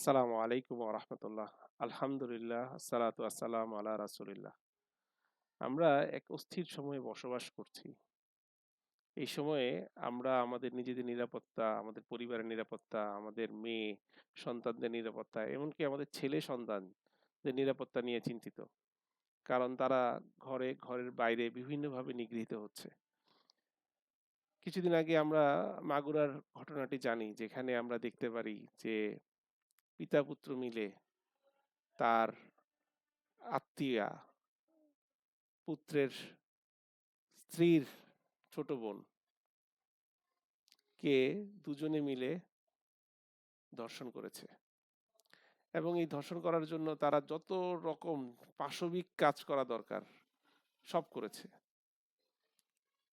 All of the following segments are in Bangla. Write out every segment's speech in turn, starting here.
আসসালামু আলাইকুম রহমতুল্লাহ। আলহামদুলিল্লাহ, আসসালাতু আসসালাম আলা রাসুলিল্লাহ। আমরা এক অস্থির সময়ে বসবাস করছি। এই সময়ে আমরা আমাদের নিজেদের নিরাপত্তা, আমাদের পরিবারের নিরাপত্তা, আমাদের মেয়ে, সন্তানদের নিরাপত্তা, এমনকি আমাদের ছেলে সন্তানদের নিরাপত্তা নিয়ে চিন্তিত। কারণ তারা ঘরে, ঘরের বাইরে বিভিন্নভাবে নিগৃহীত হচ্ছে। কিছুদিন আগে আমরা মাগুরার ঘটনাটি জানি, যেখানে আমরা দেখতে পারি যে পিতা পুত্র মিলে তার আত্মীয়া, পুত্রের স্ত্রীর ছোট বোন কে দুজনে মিলে ধর্ষণ করেছে। এবং এই ধর্ষণ করার জন্য তারা যত রকম পাশবিক কাজ করা দরকার সব করেছে।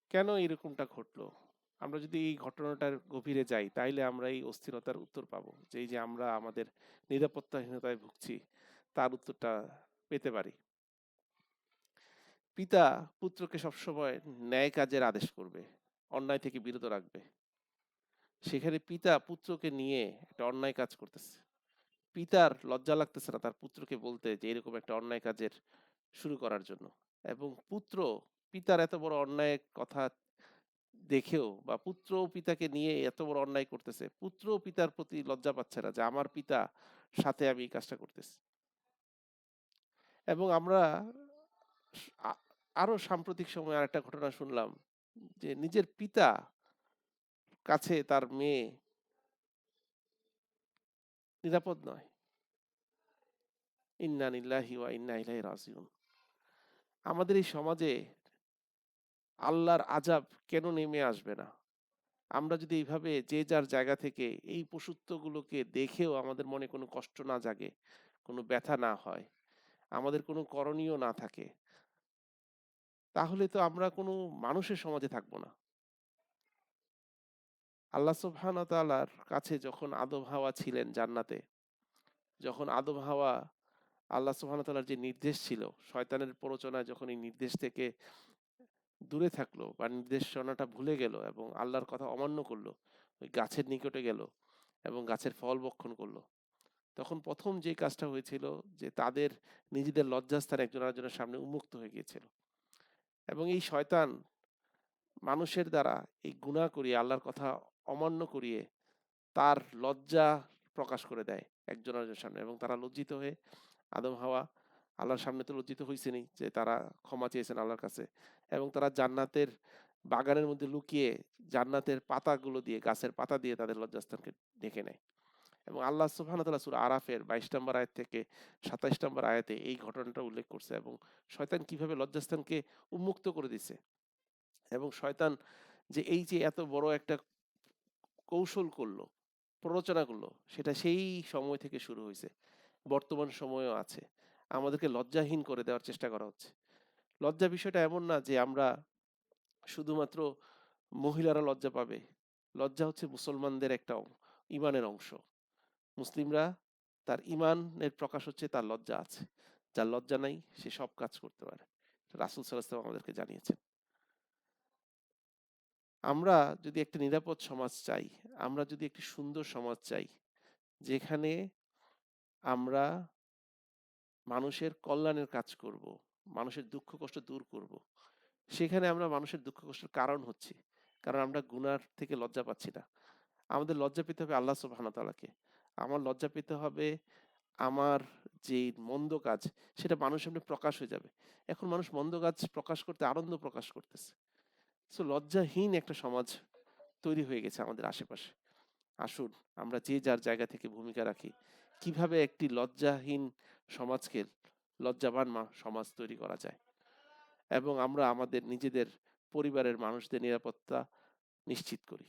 কেন এরকমটা ঘটলো? আমরা যদি এই ঘটনাটার গভীরে যাই, তাইলে আমরা এই অস্থিরতার উত্তর পাবো। যে যে আমরা আমাদের নিরাপত্তাহীনতায় ভুগছি, তার উত্তরটা পেতে পারি। পিতা পুত্রকে সবসময় ন্যায় কাজের আদেশ করবে, অন্যায় থেকে বিরত রাখবে। সেখানে পিতা পুত্রকে নিয়ে একটা অন্যায় কাজ করতেছে। পিতার লজ্জা লাগতেছে না তার পুত্রকে বলতে যে, এরকম একটা অন্যায় কাজের শুরু করার জন্য। এবং পুত্র, পিতার এত বড় অন্যায় কথা দেখেও বা পুত্র ও পিতাকে নিয়ে এত বড় অন্যায় করতেছে, পুত্র ও পিতার প্রতি লজ্জা পাচ্ছে না যে আমার পিতা সাথে আমি এই কাজটা করতেছি। এবং আমরা আরও সাম্প্রতিক সময়ে আরেকটা ঘটনা শুনলাম যে নিজের পিতা কাছে তার মেয়ে নিরাপদ নয়। ইন্না নিল্লাহি ওয়া ইন্না ইলাইহি রাজিউন। আমাদের এই সমাজে আল্লাহর আজাব কেন নেমে আসবে না? আমরা যদি এইভাবে যে যার জায়গা থেকে এই পশুত্বগুলোকে দেখেও আমাদের মনে কোনো কষ্ট না জাগে, কোনো ব্যথা না হয়, আমাদের কোনো করণীয় না থাকে, তাহলে তো আমরা কোনো মানুষের সমাজে থাকব না। আল্লাহ সুবহান তাআলার কাছে যখন আদম হাওয়া ছিলেন জান্নাতে, যখন আদম হাওয়া আল্লাহ সুবহান তাআলার যে নির্দেশ ছিল, শয়তানের প্ররোচনায় যখন এই নির্দেশ থেকে দূরে থাকল বা নির্দেশনাটা ভুলে গেল এবং আল্লাহর কথা অমান্য করল, ওই গাছের নিকটে গেল এবং গাছের ফল বক্ষণ করল। তখন প্রথম যে কাজটা হয়েছিল যে তাদের নিজেদের লজ্জাস্থান একজন আরেকজনের সামনে উন্মুক্ত হয়ে গিয়েছিল এবং এই শয়তান মানুষের দ্বারা এই গুণা করিয়ে, আল্লাহর কথা অমান্য করিয়ে তার লজ্জা প্রকাশ করে দেয় একজন আরেকজনের সামনে এবং তারা লজ্জিত হয়ে আদম, হাওয়া আল্লাহর সামনে তো লজ্জিত হয়েছেনি যে তারা ক্ষমা চেয়েছেন আল্লাহর কাছে এবং তারা জান্নাতের বাগানের মধ্যে লুকিয়ে জান্নাতের পাতাগুলো দিয়ে, গাছের পাতা দিয়ে তাদের লজ্জাস্থানকে ঢেকে নেয়। এবং আল্লাহ সুবহান তাআলা সূরা আরাফের 22 নম্বর আয়াত থেকে 27 নম্বর আয়াতে এই ঘটনাটা উল্লেখ করছে এবং শয়তান কীভাবে লজ্জাস্থানকে উন্মুক্ত করে দিছে এবং শয়তান যে এই যে এত বড় একটা কৌশল করল, প্ররোচনা করল, সেটা সেই সময় থেকে শুরু হয়েছে বর্তমান সময়ও আছে। আমাদেরকে লজ্জাহীন করে দেওয়ার চেষ্টা করা হচ্ছে। লজ্জা বিষয়টা এমন না যে আমরা শুধুমাত্র মহিলারা লজ্জা পাবে। লজ্জা হচ্ছে মুসলমানদের একটা ইমানের অংশ। মুসলিমরা তার ইমানের প্রকাশ হচ্ছে তার লজ্জা আছে। যার লজ্জা নাই, সে সব কাজ করতে পারে। রাসুল সাল্লাহ আমাদেরকে জানিয়েছেন। আমরা যদি একটা নিরাপদ সমাজ চাই, আমরা যদি একটি সুন্দর সমাজ চাই, যেখানে আমরা মানুষের কল্যাণের কাজ করব, মানুষের দুঃখ কষ্ট দূর করব। সেখানে আমরা মানুষের দুঃখ কষ্টের কারণ হচ্ছি। কারণ আমরা গুনার থেকে লজ্জা পাচ্ছি না। আমাদের লজ্জা পেতে হবে আল্লাহ সুবহানাহু তাআলাকে। আমার লজ্জা পেতে হবে আমার যে মন্দ কাজ, সেটা মানুষের সামনে প্রকাশ হয়ে যাবে। এখন মানুষ মন্দ কাজ প্রকাশ করতে আনন্দ প্রকাশ করতেছে। সো লজ্জাহীন একটা সমাজ তৈরি হয়ে গেছে আমাদের আশেপাশে। আসুন, আমরা যে যার জায়গা থেকে ভূমিকা রাখি। কীভাবে একটি লজ্জাহীন সমাজকে লজ্জাবান সমাজ তৈরি করা যায়? এবং আমরা আমাদের নিজেদের পরিবারের মানুষদের নিরাপত্তা নিশ্চিত করি।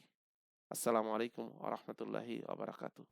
আসসালামু আলাইকুম আ রহমতুল্লাহি আবরাকাতু